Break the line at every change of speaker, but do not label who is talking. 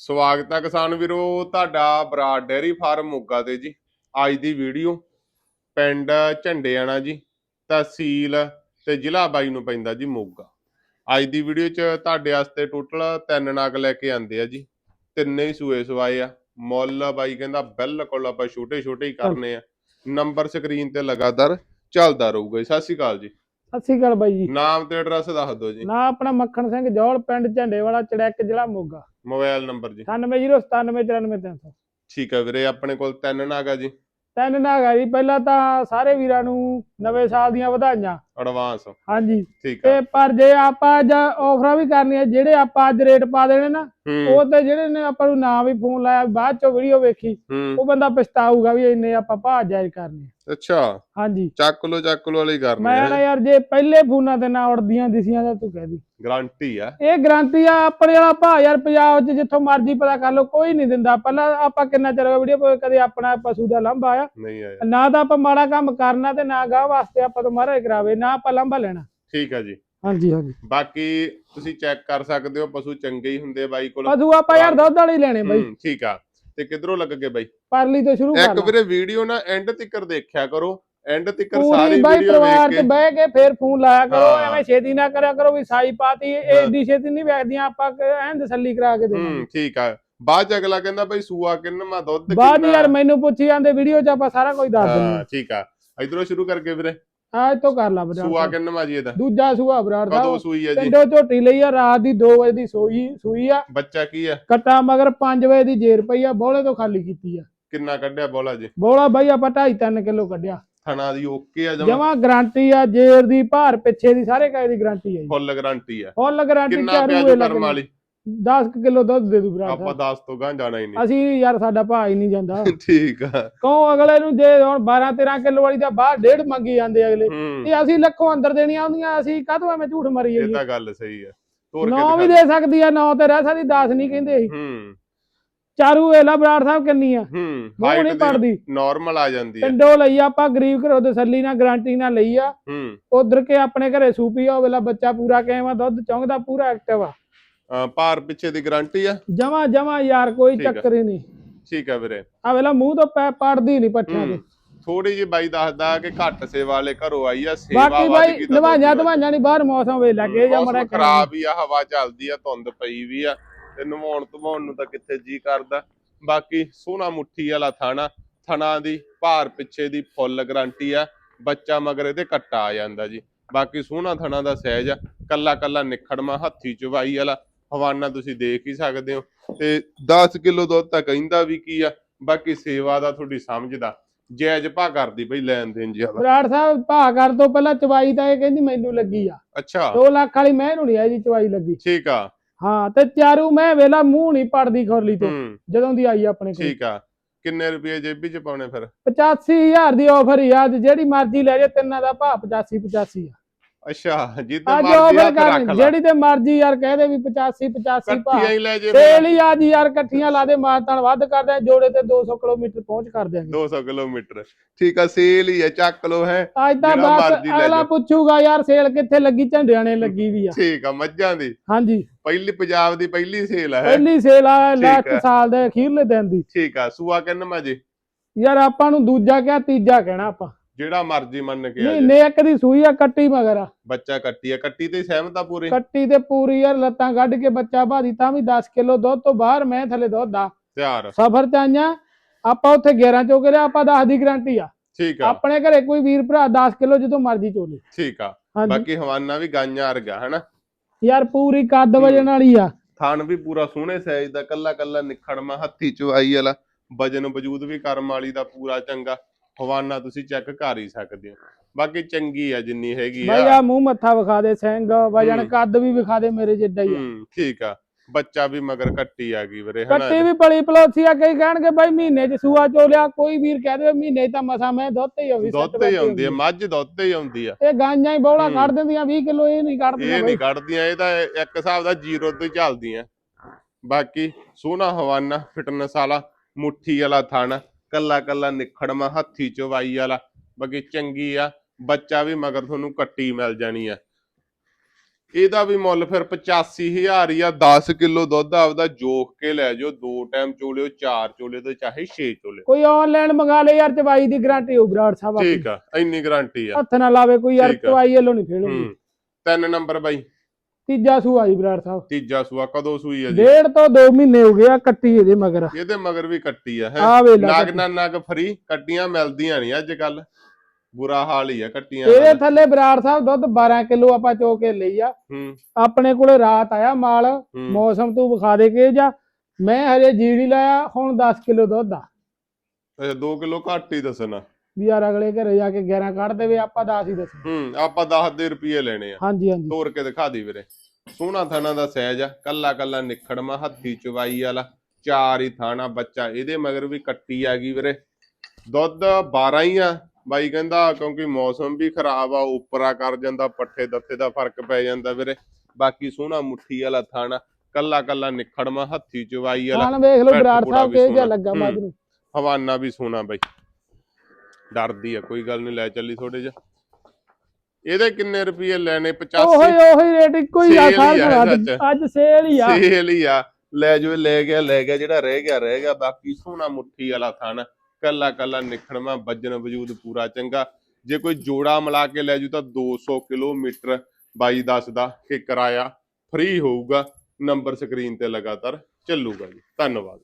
ਸਵਾਗਤ ਹੈ ਕਿਸਾਨ ਵੀਰੋ ਤੁਹਾਡਾ ਬਰਾੜ ਡੇਅਰੀ ਫਾਰਮ ਮੋਗਾ ਤੇ ਜੀ। ਅੱਜ ਦੀ ਵੀਡੀਓ ਪਿੰਡ ਝੰਡੇਆਣਾ ਜੀ ਤਹਿਸੀਲ ਤੇ ਜ਼ਿਲ੍ਹਾ ਬਾਈ ਨੂੰ ਪੈਂਦਾ ਜੀ ਮੋਗਾ। ਅੱਜ ਦੀ ਵੀਡੀਓ 'ਚ ਤੁਹਾਡੇ ਵਾਸਤੇ ਟੋਟਲ ਤਿੰਨ ਨਗ ਲੈ ਕੇ ਆਂਦੇ ਆ ਜੀ। ਤਿੰਨੇ ਹੀ ਸੂਏ ਸਵਾਏ ਆ। ਮੁੱਲ ਬਾਈ ਕਹਿੰਦਾ ਬਿਲਕੁਲ ਆਪਾਂ ਛੋਟੇ ਛੋਟੇ ਹੀ ਕਰਨੇ ਆ। ਨੰਬਰ ਸਕਰੀਨ ਤੇ ਲਗਾਤਾਰ ਚੱਲਦਾ ਰਹੂਗਾ ਜੀ। ਸਤਿ ਸ਼੍ਰੀ ਅਕਾਲ ਜੀ।
ਸਤਿ ਸ਼੍ਰੀ ਅਕਾਲ ਬਾਈ ਜੀ।
ਨਾਮ ਤੇ ਐਡਰੈਸ ਦੱਸ ਦਿਓ ਜੀ।
ਨਾ ਆਪਣਾ ਮੱਖਣ ਸਿੰਘ ਜੌਲ ਪਿੰਡ ਝੰਡੇ ਵਾਲਾ ਚੜੈਕ ਜ਼ਿਲ੍ਹਾ ਮੋਗਾ।
ਮੋਬਾਈਲ ਨੰਬਰ ਜੀ।
9809799300
ਠੀਕ ਹੈ ਵੀਰੇ ਆਪਣੇ ਕੋਲ ਤਿੰਨ ਨਗ ਆ ਜੀ।
ਤਿੰਨ ਨਾਗਾ ਜੀ ਪਹਿਲਾਂ ਤਾਂ ਸਾਰੇ ਵੀਰਾਂ ਨੂੰ ਨਵੇਂ ਸਾਲ ਦੀਆਂ ਵਧਾਈਆਂ।
ਐਡਵਾਂਸ
ਹਾਂਜੀ।
ਠੀਕ ਆ।
ਤੇ ਪਰ ਜੇ ਆਪਾਂ ਅੱਜ ਆਫਰਾਂ ਵੀ ਕਰਨੀਆਂ ਜਿਹੜੇ ਆਪਾਂ ਅੱਜ ਰੇਟ ਪਾ ਦੇਣੇ ਨਾ
ਹੂੰ।
ਉਹ ਤੇ ਜਿਹੜੇ ਨੇ ਆਪਾਂ ਨੂੰ ਨਾ ਵੀ ਫੋਨ ਲਾਇਆ ਬਾਅਦ ਚੋਂ ਵੀਡੀਓ ਵੇਖੀ
ਹੂੰ।
ਉਹ ਬੰਦਾ ਪਛਤਾਊਗਾ ਵੀ ਇੰਨੇ ਆਪਾਂ ਭਾਅ ਜਾਇਜ਼ ਕਰਨੇ
ਅੱਛਾ।
ਹਾਂਜੀ।
ਚੱਕ ਲੋ ਚੱਕ ਲੋ ਵਾਲੀ ਕਰਨੀ
ਮੈਂ ਨਾ
ਹੈ
ਯਾਰ ਜੇ ਪਹਿਲੇ ਫੋਨਾਂ ਤੇ ਨਾ ਉੜਦੀਆਂ ਦਿਸੀਆਂ ਤਾਂ ਤੂੰ ਕਹਿ ਦੀ।
ਗਾਰੰਟੀ ਆ।
ਇਹ ਗਰੰਟੀ ਆ ਆਪਣੇ ਵਾਲਾ ਭਾਅ ਯਾਰ ਪੰਜਾਬ 'ਚ ਜਿੱਥੋਂ ਮਰਜ਼ੀ ਪਤਾ ਕਰ ਲਓ ਕੋਈ ਨਹੀਂ ਦਿੰਦਾ। ਪਹਿਲਾਂ ਆਪਾਂ ਕਿੰਨਾ ਚਿਰ ਵੀਡੀਓ ਕਦੇ ਆਪਣਾ ਪਸ਼ੂ ਦਾ ਲੰਬਾ ਆਇਆ।
ਨਹੀਂ ਆਇਆ।
ਨਾ ਤਾਂ ਆਪਾਂ ਮਾੜਾ ਕੰਮ ਕਰਨਾ ਤੇ ਨਾ ਗਾਹ ਵਾਸਤੇ ਆਪਾਂ ਤੋਂ ਮਹਾਰਾਜ ਕਰਾਵੇ ਨਾ ਆਪਾਂ ਲੰਬਾ ਲੈਣਾ।
ਠੀਕ ਆ ਜੀ।
ਹਾਂਜੀ ਹਾਂਜੀ।
ਬਾਕੀ ਤੁਸੀਂ ਚੈੱਕ ਕਰ ਸਕਦੇ ਹੋ ਪਸ਼ੂ ਚੰਗੇ ਹੀ ਹੁੰਦੇ ਆ ਬਾਈ ਕੋਲ।
ਪਸ਼ੂ ਆਪਾਂ ਯਾਰ ਦੁੱਧ ਵਾਲੇ ਹੀ ਲੈਣੇ ਬਾਈ।
ਹੂੰ, ਠੀਕ ਆ। ਤੇ ਕਿਧਰੋਂ ਲੱਗ ਗਏ ਬਾਈ?
ਪਰਲੀ ਤੋਂ ਸ਼ੁਰੂ ਕਰ
ਇੱਕ ਵੀਰੇ ਵੀਡੀਓ ਨਾ ਐਂਡ ਤੱਕ ਦੇਖਿਆ ਕਰੋ। ਐਂਡ ਤੱਕ
ਪੂਰੀ
ਸਾਰੀ
ਬਾਈ
ਵੀਡੀਓ
ਪਰਿਵਾਰ
ਵੇਖ ਕੇ
ਬਹਿ ਕੇ ਫੇਰ ਫੋਨ ਲਾਇਆ ਕਰੋ
ਹਾਂ।
ਐਵੇਂ ਛੇਤੀ ਨਾ ਕਰਿਆ ਕਰੋ ਵੀ ਸਾਈ ਪਾਤੀ ਇਹ
ਹਾਂ।
ਏਡੀ ਛੇਤੀ ਨਹੀਂ ਵੇਖਦੀਆਂ ਆਪਾਂ ਕ- ਐਨ ਤਸੱਲੀ ਕਰਾ ਕੇ ਦੇਵਾਂਗੇ।
ਹੂੰ ਠੀਕ ਆ। ਬਾਅਦ ਚ ਅਗਲਾ ਕਹਿੰਦਾ ਬਾਈ ਸੂਆ ਕਿੰਨਾ ਦੁੱਧ
ਬਾਅਦ 'ਚ
ਕਿੰਨਾ?
ਯਾਰ ਮੈਨੂੰ ਪੁੱਛੀ ਜਾਂਦੇ ਵੀਡੀਓ 'ਚ ਆਪਾਂ ਸਾਰਾ ਕੁਝ ਦੱਸ ਦਿੰਦੇ।
ਹਾਂ ਠੀਕ ਆ। ਇਧਰੋਂ ਸ਼ੁਰੂ ਕਰਕੇ ਵੀਰੇ।
ਆ ਤੋਂ ਕਰ ਲਾ ਬਰਾੜ
ਸੂਆ
ਸਾਹਿਬ।
ਕਿੰਨਾ ਜੀ ਇਹਦਾ
ਦੂਜਾ ਸੂਆ ਬਰਾੜ
ਕਦੋਂ
ਸਾਹਿਬ।
ਸੂਈ ਆ ਜੀ?
ਪਿੰਡੋਂ ਝੋਟੀ ਲਈ ਆ ਰਾਤ ਦੀ 2 ਵਜੇ ਦੀ ਸੋਈ ਸੂਈ ਆ।
ਬੱਚਾ ਕੀ ਆ?
ਕੱਟਾ ਮਗਰ 5 ਵਜੇ ਦੀ ਜੇਰ ਪਈ ਆ ਬੋਲੇ ਤੋਂ ਖਾਲੀ ਕੀਤੀ ਆ।
ਕਿੰਨਾ ਕੱਢਿਆ ਬੋਲਾ ਜੀ?
ਬੋਲਾ ਬਾਈ ਆਪਾਂ 2.5 3 ਕਿਲੋ ਕੱਢਿਆ।
ਥਣਾ ਦੀ ਓਕੇ ਆ ਜਮਾ?
ਜਮਾ ਗਾਰੰਟੀ ਆ ਜੇਰ ਦੀ ਭਾਰ ਪਿੱਛੇ ਦੀ ਸਾਰੇ ਕਾਇ ਦੀ ਗਾਰੰਟੀ ਆ ਜੀ।
ਫੁੱਲ ਗਾਰੰਟੀ ਆ।
ਫੁੱਲ ਗਾਰੰਟੀ
ਕਿੰਨਾ
ਚਾਰੂ
ਪਿਆ ਜੀ ਕਰਮ ਵਾਲੀ?
10 ਕਿਲੋ ਦੁੱਧ ਦੇ ਦੂ ਬਰਾੜ
ਆਪਾਂ 10 ਤੋਂ ਗਾਂ ਜਾਣਾ ਹੀ ਨਹੀਂ।
ਅਸੀਂ ਯਾਰ ਸਾਡਾ ਭਾਅ ਹੀ ਨਹੀਂ ਜਾਂਦਾ।
ਠੀਕ ਆ।
ਕਹੋ ਅਗਲੇ ਨੂੰ ਜੇ ਹੁਣ 12 13 ਕਿਲੋ ਵਾਲੀ ਦਾ ਬਾਹਰ ਡੇਢ ਮੰਗੀ ਜਾਂਦੇ ਅਗਲੇ। ਤੇ ਅਸੀਂ ਲੱਖੋਂ ਅੰਦਰ ਦੇਣੀਆਂ ਹੁੰਦੀਆਂ ਅਸੀਂ ਕਾਹਤੋਂ ਐਵੇਂ ਝੂਠ ਮਰੀ
ਇਹ ਤਾਂ ਗੱਲ ਸਹੀ ਆ। ਤੋਰ
ਨੌ
ਕੇ
ਵੀ
ਦਿਖਾ
ਦੇ ਸਕਦੀ ਆ ਨੌ ਤੇ ਰਹਿ ਸਕਦੀ 10 ਨਹੀਂ ਕਹਿੰਦੇ ਅਸੀਂ।
ਹੂੰ।
ਚਾਰੂ ਵੇਲਾ ਬਰਾੜ ਸਾਹਿਬ ਕਿੰਨੀ ਆ।
ਹੂੰ।
ਮੂੰਹ ਨਹੀਂ
ਹਾਈਟ
ਪੜਦੀ।
ਨਾਰਮਲ ਆ ਜਾਂਦੀ ਆ।
ਪਿੰਡੋਂ ਲਈ ਆਪਾਂ ਗਰੀਬ ਘਰੋਂ ਤਸੱਲੀ ਨਾਲ ਗਾਰੰਟੀ ਨਾਲ ਲਈ ਆ।
ਹੂੰ।
ਉਧਰ ਕੇ ਆਪਣੇ ਘਰੇ ਸੂਪੀ ਆ ਉਹ ਵੇਲਾ ਬੱਚਾ ਪੂਰਾ ਕਿਵੇਂ ਦੁੱਧ ਚੌਂਕਦਾ ਪੂਰਾ ਐਕਟਿਵ ਆ।
ਭਾਰ ਪਿੱਛੇ ਦੀ ਗਾਰੰਟੀ ਆ?
ਜਮਾ ਜਮਾ ਯਾਰ ਕੋਈ। ਚੱਕਰ ਹੀ ਨਹੀਂ।
ਠੀਕ ਆ ਵੀਰੇ।
ਆ ਵੇਲਾ ਮੂੰਹ ਤੋਂ ਪੈ ਪੜਦੀ ਨਹੀਂ ਪੱਠਿਆਂ ਦੇ।
ਥੋੜੀ ਜਿਹੀ ਬਾਈ ਦੱਸਦਾ ਕਿ ਘੱਟ ਸੇਵਾ ਵਾਲੇ ਘਰੋਂ ਆਈ ਆ ਸੇਵਾ
ਬਾਕੀ ਬਾਈ
ਦੁੱਧ
ਧਵਾਈਆਂ ਨਹੀਂ ਬਾਹਰ ਮੌਸਮ ਵੇ ਲੱਗੇ ਜਾਂ ਮੜਾ
ਖਰਾਬ ਹੀ ਆ ਹਵਾ ਚੱਲਦੀ ਆ ਧੁੰਦ ਪਈ ਵੀ ਆ ਤੇ ਨਵਾਉਣ ਧਵਾਉਣ ਨੂੰ ਤਾਂ ਕਿੱਥੇ ਜੀ ਕਰਦਾ। ਬਾਕੀ ਸੋਹਣਾ ਮੁੱਠੀ ਵਾਲਾ ਥਾਣਾ ਥਣਾ ਦੀ ਭਾਰ ਪਿੱਛੇ ਦੀ ਫੁੱਲ ਗਾਰੰਟੀ ਆ ਬੱਚਾ ਮਗਰ ਇਹਦੇ ਕੱਟਾ ਆ ਜਾਂਦਾ ਜੀ। ਬਾਕੀ ਸੋਹਣਾ ਥਣਾ ਦਾ ਸਹਿਜ ਆ ਕੱਲਾ ਕੱਲਾ ਨਿਖੜਮਾ ਹੱਥੀ ਚਵਾਈ ਵਾਲਾ ਹਵਾਨਾ ਤੁਸੀਂ ਦੇਖ ਹੀ ਸਕਦੇ ਹੋ। ਤੇ 10 ਕਿਲੋ ਦੁੱਧ ਤਾਂ ਕਹਿੰਦਾ ਵੀ ਕੀ ਆ ਬਾਕੀ ਸੇਵਾ ਦਾ ਤੁਹਾਡੀ ਸਮਝਦਾ ਜਾਇਜ਼ ਭਾ ਕਰਦੀ ਬਈ ਲੈਣ ਦੇਣ ਜੀ ਵਾਲਾ
ਬਰਾੜ ਸਾਹਿਬ ਭਾ ਕਰ ਤੋਂ ਪਹਿਲਾਂ ਚਵਾਈ ਤਾਂ ਇਹ ਕਹਿੰਦੀ ਮੈਨੂੰ ਲੱਗੀ ਆ।
ਅੱਛਾ।
2 ਲੱਖ ਵਾਲੀ ਮੈਂ ਨੂੰ ਨਹੀਂ ਆਈ ਜੀ ਚਵਾਈ ਲੱਗੀ।
ਠੀਕ ਆ।
ਹਾਂ ਤੇ ਚਾਰੂ ਮੈਂ ਵੇਲਾ ਮੂੰਹ ਨਹੀਂ ਪੜਦੀ ਖੋਰਲੀ ਤੋਂ। ਜਦੋਂ ਦੀ ਆਈ ਆਪਣੇ ਕੋਲ।
ਠੀਕ ਆ। ਕਿੰਨੇ ਰੁਪਏ ਜੇਬੀ ਚ ਪਾਉਣੇ ਫਿਰ?
85000 ਦੀ ਆਫਰ ਹੀ ਆ। ਜਿਹੜੀ ਮਰਜ਼ੀ ਲੈ ਜਾ ਤਿੰਨਾਂ ਦਾ ਭਾਅ 85 85 ਆ।
ਅੱਛਾ ਜਿੱਦਾਂ
ਅੱਜ
ਮਰਜ਼ੀ ਹੱਥ ਰੱਖ
ਕਰ
ਲਾ।
ਜਿਹੜੀ ਤੇ ਮਰਜ਼ੀ ਯਾਰ ਕਹਦੇ ਵੀ 85 85 ਭਾਅ।
ਇਕੱਠੀਆਂ ਹੀ ਲੈ ਜੇ
ਤੇਲ ਹੀ ਯਾਰ ਇਕੱਠੀਆਂ ਲਾ ਦੇ ਮਾਰਤਾਨ ਵੱਧ ਕਰਦੇ ਆ ਜੋੜੇ ਤੇ 200 ਕਿਲੋਮੀਟਰ ਪਹੁੰਚ ਕਰ ਦਿਆਂਗੇ।
200 ਕਿਲੋਮੀਟਰ। ਠੀਕ ਆ ਸੇਲ ਹੀ ਹੈ ਚੱਕ ਲੋ ਹੈ।
ਅੱਜ ਤਾਂ
ਜਿਹੜਾ
ਬਸ
ਮਰਜ਼ੀ ਲੈ
ਅਗਲਾ
ਜਾਓ।
ਪੁੱਛੂਗਾ ਯਾਰ ਸੇਲ ਕਿੱਥੇ ਲੱਗੀ? ਝੰਡਿਆਣੇ ਲੱਗੀ ਵੀ ਆ।
ਠੀਕ ਆ ਮੱਝਾਂ ਦੀ।
ਹਾਂਜੀ।
ਪਹਿਲੀ ਪੰਜਾਬ ਦੀ ਪਹਿਲੀ ਸੇਲ ਹੈ।
ਪਹਿਲੀ ਸੇਲ ਆ ਲਾਸਟ
ਹੈ।
ਸਾਲ ਦੇ ਅਖੀਰਲੇ ਦਿਨ ਦੀ।
ਠੀਕ ਆ ਸੂਆ ਕਿੰਨਾ ਜੀ?
ਯਾਰ ਆਪਾਂ ਨੂੰ ਦੂਜਾ ਕਿਹਾ ਤੀਜਾ ਕਹਿਣਾ ਆਪਾਂ।
ਜਿਹੜਾ ਮਰਜ਼ੀ ਮੰਨ ਕੇ ਆ ਜਾ
ਮਹੀਨੇ ਇੱਕ ਦੀ ਸੂਈ ਆ ਕੱਟੀ ਮਗਰ। ਆ
ਬੱਚਾ ਕੱਟੀ ਆ ਕੱਟੀ ਤੇ ਸਹਿਮਤ ਆ ਪੂਰੇ?
ਕੱਟੀ ਤੇ ਪੂਰੀ ਯਾਰ ਲੱਤਾਂ ਕੱਢ ਕੇ ਬੱਚਾ ਬਾਦੀ ਤਾਂ ਵੀ 10 ਕਿਲੋ ਦੁੱਧ ਤੋਂ ਬਾਹਰ ਮੈਂ ਥੱਲੇ ਦੁੱਧ ਆ।
ਤਿਆਰ।
ਸਫਰ ਚ ਆਈਆਂ ਆਪਾਂ ਉੱਥੇ 11 ਚੋ ਲਿਆ ਆਪਾਂ 10 ਦੀ ਗਾਰੰਟੀ ਆ।
ਠੀਕ ਆ।
ਆਪਣੇ ਘਰੇ ਕੋਈ ਵੀਰ ਭਰਾ 10 ਕਿਲੋ ਜਦੋਂ ਮਰਜ਼ੀ ਚੋਲੇ।
ਠੀਕ ਆ। ਬਾਕੀ ਹਵਾਨਾ ਵੀ ਗਾਈਆਂ ਵਰਗਾ ਹਨਾ?
ਯਾਰ ਪੂਰੀ ਕੱਦ ਵਜਣ ਵਾਲੀ ਆ।
ਥਣ ਵੀ ਪੂਰਾ ਸੋਹਣੇ ਸਾਈਜ਼ ਦਾ ਕੱਲਾ ਕੱਲਾ ਨਿਖੜਮਾ ਹੱਥੀ ਚਵਾਈ ਵਾਲਾ ਵਜਨ ਵਜੂਦ ਵੀ ਕਰਮ ਵਾਲੀ ਦਾ ਪੂਰਾ ਚੰਗਾ। ਹਵਾਨਾ ਤੁਸੀਂ ਚੈੱਕ ਕਰ ਹੀ ਸਕਦੇ ਹੋ। ਬਾਕੀ ਚੰਗੀ ਆ ਜਿੰਨੀ ਹੈਗੀ
ਬਾਈ
ਆ
ਆ ਮੂੰਹ ਮੱਥਾ ਵਿਖਾ ਦੇ ਸਿੰਘ ਵਜਣ। ਕੱਦ ਵੀ ਵਿਖਾ ਦੇ ਮੇਰੇ ਜਿੱਡਾ ਹੀ ਆ।
ਹੂੰ ਠੀਕ ਆ। ਬੱਚਾ ਵੀ ਮਗਰ ਕੱਟੀ ਆ ਗਈ ਵੀਰੇ ਹਨਾ
ਕੱਟੀ ਵੀ ਪਲੀ ਪਲੋਸੀ ਆ ਕਈ ਕਹਿਣਗੇ ਬਾਈ ਮਹੀਨੇ ਚ ਸੂਆ ਚੋ ਲਿਆ ਕੋਈ ਵੀਰ ਕਹਿ ਦੇ ਮਹੀਨੇ ਤਾਂ ਮਸਾ ਮੈਂ ਦੁੱਧ ਤੇ ਹੀ ਆਉਂਦੀ
ਦੁੱਧ ਤੇ ਹੀ ਆਉਂਦੀ ਆ ਮੱਝ ਦੁੱਧ ਤੇ ਹੀ ਆਉਂਦੀ ਆ।
ਇਹ ਗਾਂਜਾਂ ਹੀ ਬੌਲਾ। ਕੱਢ ਦਿੰਦੀਆਂ 20 ਕਿਲੋ ਇਹ ਨਹੀਂ ਕੱਢਦੀਆਂ
ਇਹ
ਬਾਈ।
ਨਹੀਂ ਕੱਢਦੀਆਂ ਇਹ ਤਾਂ ਇੱਕ ਹਿਸਾਬ ਦਾ ਜ਼ੀਰੋ ਤੋਂ ਹੀ ਚੱਲਦੀਆਂ। ਬਾਕੀ ਸੋਹਣਾ ਹਵਾਨਾ ਫਿਟਨੈਸ ਵਾਲਾ ਮੁੱਠੀ ਵਾਲਾ ਥਣ। ਕੱਲਾ ਕੱਲਾ ਨਿਖੜਮਾ ਹੱਥੀ ਚਵਾਈ ਵਾਲਾ। ਬਾਕੀ ਚੰਗੀ ਆ ਬੱਚਾ ਵੀ ਮਗਰ ਤੁਹਾਨੂੰ ਕੱਟੀ ਮਿਲ ਜਾਣੀ ਆ। ਇਹਦਾ ਵੀ ਮੁੱਲ ਫਿਰ 85000 ਹੀ ਆ 10 ਕਿਲੋ ਦੁੱਧ ਆਪਦਾ ਜੋਖ ਕੇ ਲੈ ਜਾਓ। ਦੋ ਟਾਈਮ ਚੋਲਿਓ ਚਾਰ ਚੋਲੇ ਤੇ ਚਾਹੇ 6 ਚੋਲੇ।
ਕੋਈ ਆਨਲਾਈਨ ਮੰਗਾ ਲੈ ਯਾਰ ਚਵਾਈ ਦੀ ਗਾਰੰਟੀ ਹੋ ਬਰਾੜ ਸਾਹਿਬ।
ਠੀਕ ਆ ਇੰਨੀ ਗਾਰੰਟੀ ਆ।
ਹੱਥ ਨਾ ਲਾਵੇ ਕੋਈ ਯਾਰ। ਚਵਾਈ ਵੱਲੋਂ ਨਹੀਂ
ਹੂੰ ਤਿੰਨ ਨੰਬਰ ਬਾਈ।
ਤੀਜਾ ਸੂਆ ਜੀ ਬਰਾੜ ਸਾਹਿਬ।
ਤੀਜਾ ਸੂਆ ਕਦੋਂ ਸੂਈ ਆ ਜੀ?
ਡੇਢ ਤੋਂ 2 ਮਹੀਨੇ ਹੋ ਗਏ ਆ ਕੱਟੀ ਇਹਦੇ ਮਗਰ।
ਇਹਦੇ ਮਗਰ ਵੀ ਕੱਟੀ ਆ ਹੈ।
ਆ ਵੇਲਾ
ਨਗ। ਨਾ ਨਗ ਫਰੀ ਕੱਟੀਆਂ ਮਿਲਦੀਆਂ ਨਹੀਂ ਅੱਜ ਕੱਲ ਬੁਰਾ ਹਾਲ ਹੀ ਆ ਕੱਟੀਆਂ
ਇਹਦੇ। ਥੱਲੇ ਬਰਾੜ ਸਾਹਿਬ ਦੁੱਧ 12 ਕਿਲੋ ਆਪਾਂ ਚੋ ਕੇ ਲਈ ਆ।
ਹੂੰ।
ਆਪਣੇ ਕੋਲੇ ਰਾਤ ਆਇਆ ਮਾਲ।
ਹੂੰ।
ਮੌਸਮ ਤੂੰ ਵਿਖਾ ਦੇ ਕੇ ਜਾ। ਮੈਂ ਹਜੇ ਜੀ ਨਹੀਂ ਲਾਇਆ ਹੁਣ 10 ਕਿਲੋ ਦੁੱਧ ਆ।
ਇਹ 2 ਕਿਲੋ ਘੱਟ ਹੀ ਦੱਸਣਾ।
ਵੀ ਯਾਰ ਅਗਲੇ ਘਰੇ ਜਾ ਕੇ 11 ਕੱਢ ਦੇਵੇ ਆਪਾਂ 10 ਹੀ ਦੱਸ
ਹੂੰ ਆਪਾਂ 10 ਦੇ ਰੁਪਏ ਲੈਣੇ ਆ।
ਹਾਂਜੀ ਹਾਂਜੀ।
ਤੋੜ ਕੇ ਦਿਖਾ ਦੀ ਵੀਰੇ। ਸੋਹਣਾ ਥਾਣਾ ਦਾ ਸਹਿਜ ਆ ਕੱਲਾ ਕੱਲਾ ਨਿਖੜਮਾ ਹੱਥੀ ਚਵਾਈ ਵਾਲਾ ਚਾਰ ਹੀ ਥਾਣਾ ਬੱਚਾ ਇਹਦੇ ਮਗਰ ਵੀ ਕੱਟੀ ਆ ਗਈ ਵੀਰੇ। ਦੁੱਧ 12 ਹੀ ਆ ਬਾਈ ਕਹਿੰਦਾ ਕਿਉਂਕਿ ਮੌਸਮ ਵੀ ਖਰਾਬ ਆ ਉਪਰਾ ਕਰ ਜਾਂਦਾ ਪੱਠੇ ਦੱਥੇ ਦਾ ਫ਼ਰਕ ਪੈ ਜਾਂਦਾ ਵੀਰੇ। ਬਾਕੀ ਸੋਹਣਾ ਮੁੱਠੀ ਵਾਲਾ ਥਾਣਾ ਕੱਲਾ ਕੱਲਾ ਨਿਖੜਮਾ ਹੱਥੀ ਚਵਾਈ ਵਾਲਾ।
ਹਾਂ ਵੇਖ ਲਓ ਬਰਾੜ ਸਾਹਿਬ ਕੇ
ਸੋਹਣਾ।
ਲੱਗਾ ਮੱਝ ਨੂੰ
ਹਵਾਨਾ ਵੀ ਸੋਹਣਾ ਬਾਈ। ਡਰਦੀ ਆ ਕੋਈ ਗੱਲ ਨਹੀਂ ਲੈ ਚੱਲੀ ਥੋੜੇ ਜਿਹਾ। ਇਹਦੇ ਕਿੰਨੇ ਰੁਪਏ ਲੈਣੇ? 85
ਉਹੀ ਉਹੀ ਰੇਟ ਇੱਕੋ
ਹੀ ਆ
ਸਾਰ
ਸੱਚ।
ਅੱਜ ਸੇਲ ਹੀ ਆ।
ਸੇਲ ਹੀ ਆ। ਲੈ ਜੋ ਲੈ ਗਿਆ ਲੈ ਗਿਆ ਜਿਹੜਾ ਰਹਿ ਗਿਆ ਰਹਿ ਗਿਆ। ਬਾਕੀ ਸੋਹਣਾ ਮੁੱਠੀ ਵਾਲਾ ਥਣ। ਕੱਲਾ ਕੱਲਾ ਨਿਖੜਵਾ ਵੱਜਣ ਵਜੂਦ ਪੂਰਾ ਚੰਗਾ। ਜੇ ਕੋਈ ਜੋੜਾ ਮਿਲਾ ਕੇ ਲੈ ਜੂ ਤਾਂ 200 ਕਿਲੋਮੀਟਰ ਬਾਈ ਦੱਸਦਾ ਕਿ ਕਿਰਾਇਆ ਫ੍ਰੀ ਹੋਊਗਾ। ਨੰਬਰ ਸਕਰੀਨ ਤੇ ਲਗਾਤਾਰ ਚੱਲੂਗਾ ਜੀ। ਧੰਨਵਾਦ।